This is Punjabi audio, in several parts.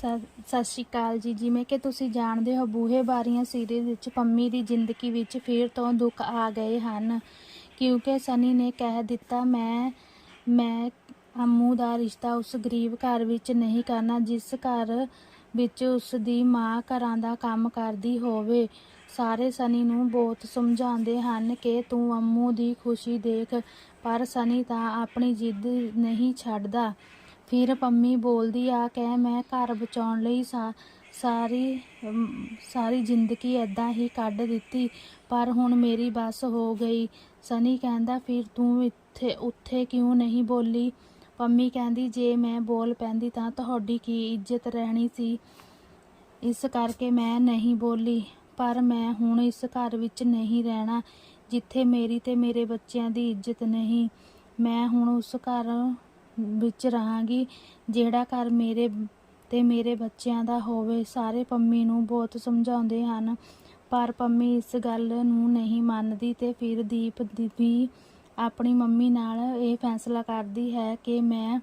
ਸ- ਸਤਿ ਸ਼੍ਰੀ ਅਕਾਲ ਜੀ। ਜਿਵੇਂ ਕਿ ਤੁਸੀਂ ਜਾਣਦੇ ਹੋ, ਬੂਹੇ ਬਾਰੀਆਂ ਸੀਰੀਜ਼ ਵਿੱਚ, ਪੰਮੀ ਦੀ ਜ਼ਿੰਦਗੀ ਵਿੱਚ ਫਿਰ ਤੋਂ ਦੁੱਖ ਆ ਗਏ ਹਨ। ਕਿਉਂਕਿ ਸਨੀ ਨੇ ਕਹਿ ਦਿੱਤਾ, ਮੈਂ ਮੈਂ ਅੰਮੂ ਦਾ ਰਿਸ਼ਤਾ ਉਸ ਗਰੀਬ ਘਰ ਵਿੱਚ ਨਹੀਂ ਕਰਨਾ, ਜਿਸ ਘਰ ਵਿੱਚ ਉਸ ਦੀ ਮਾਂ ਘਰਾਂ ਦਾ ਕੰਮ ਕਰਦੀ ਹੋਵੇ। ਸਾਰੇ ਸਨੀ ਨੂੰ ਬਹੁਤ ਸਮਝਾਉਂਦੇ ਹਨ ਕਿ ਤੂੰ ਅੰਮੂ ਦੀ ਖੁਸ਼ੀ ਦੇਖ, ਪਰ ਸਨੀ ਤਾਂ ਆਪਣੀ ਜਿੱਦ ਨਹੀਂ ਛੱਡਦਾ। ਫਿਰ ਪੰਮੀ ਬੋਲਦੀ ਆ ਕਿ ਮੈਂ ਘਰ ਬਚਾਉਣ ਲਈ ਸਾ- ਸਾਰੀ ਸਾਰੀ ਜ਼ਿੰਦਗੀ ਐਦਾਂ ਹੀ ਕੱਢ ਦਿੱਤੀ, ਪਰ ਹੁਣ ਮੇਰੀ ਬਸ ਹੋ ਗਈ। ਸਨੀ ਕਹਿੰਦਾ, ਫਿਰ ਤੂੰ ਇੱਥੇ, ਉੱਥੇ ਕਿਉਂ ਨਹੀਂ ਬੋਲੀ? ਪੰਮੀ ਕਹਿੰਦੀ, ਜੇ ਮੈਂ ਬੋਲ ਪੈਂਦੀ ਤਾਂ ਤੁਹਾਡੀ ਕੀ ਇੱਜ਼ਤ ਰਹਿਣੀ ਸੀ? ਇਸ ਕਰਕੇ ਮੈਂ ਨਹੀਂ ਬੋਲੀ, ਪਰ ਮੈਂ ਹੁਣ ਇਸ ਘਰ ਵਿੱਚ ਨਹੀਂ ਰਹਿਣਾ, ਜਿੱਥੇ ਮੇਰੀ ਤੇ ਮੇਰੇ ਬੱਚਿਆਂ ਦੀ ਇੱਜ਼ਤ ਨਹੀਂ। ਮੈਂ ਹੁਣ ਉਸ ਘਰ ਵਿੱਚ ਰਹਾਂਗੀ। ਜਿਹੜਾ ਘਰ ਮੇਰੇ ਤੇ ਮੇਰੇ ਬੱਚਿਆਂ ਦਾ ਹੋਵੇ, ਸਾਰੇ ਪੰਮੀ ਨੂੰ ਬਹੁਤ ਸਮਝਾਉਂਦੇ ਹਨ। ਪਰ ਪੰਮੀ ਇਸ ਗੱਲ ਨੂੰ ਨਹੀਂ ਮੰਨਦੀ ਤੇ ਫਿਰ ਦੀਪ ਦੀ ਵੀ ਆਪਣੀ ਮੰਮੀ ਨਾਲ ਇਹ ਫੈਸਲਾ ਕਰਦੀ ਹੈ ਕਿ ਮੈਂ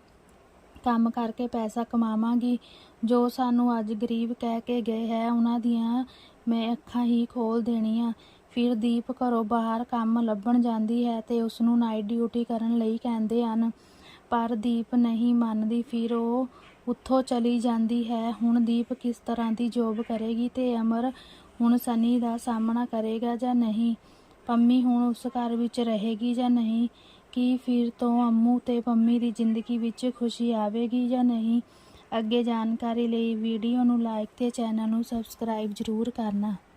ਕੰਮ ਕਰਕੇ ਪੈਸਾ ਕਮਾਵਾਂਗੀ। ਜੋ ਸਾਨੂੰ ਅੱਜ ਗਰੀਬ ਕਹਿ ਕੇ ਗਏ ਹੈ, ਉਹਨਾਂ ਦੀਆਂ ਮੈਂ ਅੱਖਾਂ ਹੀ ਖੋਲ ਦੇਣੀਆਂ। ਫਿਰ ਦੀਪ ਘਰੋਂ ਬਾਹਰ ਕੰਮ ਲੱਭਣ ਜਾਂਦੀ ਹੈ ਤੇ ਉਸ ਨੂੰ ਨਾਈਟ ਡਿਊਟੀ ਕਰਨ ਲਈ ਕਹਿੰਦੇ ਹਨ। ਪਰ ਦੀਪ ਨਹੀਂ ਮੰਨਦੀ, ਫਿਰ ਉਹ ਉੱਥੋਂ ਚਲੀ ਜਾਂਦੀ ਹੈ। ਹੁਣ ਦੀਪ ਕਿਸ ਤਰ੍ਹਾਂ ਦੀ ਜੋਬ ਕਰੇਗੀ ਤੇ ਅਮਰ ਹੁਣ ਸਨੀ ਦਾ ਸਾਹਮਣਾ ਕਰੇਗਾ ਜਾਂ ਨਹੀਂ? ਪੰਮੀ ਹੁਣ ਉਸ ਘਰ ਵਿੱਚ ਰਹੇਗੀ ਜਾਂ ਨਹੀਂ? ਕੀ ਫਿਰ ਤੋਂ ਅੰਮੂ ਤੇ ਪੰਮੀ ਦੀ ਜ਼ਿੰਦਗੀ ਵਿੱਚ ਖੁਸ਼ੀ ਆਵੇਗੀ ਜਾਂ ਨਹੀਂ? ਅੱਗੇ ਜਾਣਕਾਰੀ ਲਈ ਵੀਡੀਓ ਨੂੰ ਲਾਈਕ ਤੇ ਚੈਨਲ ਨੂੰ ਸਬਸਕ੍ਰਾਈਬ ਜ਼ਰੂਰ ਕਰਨਾ।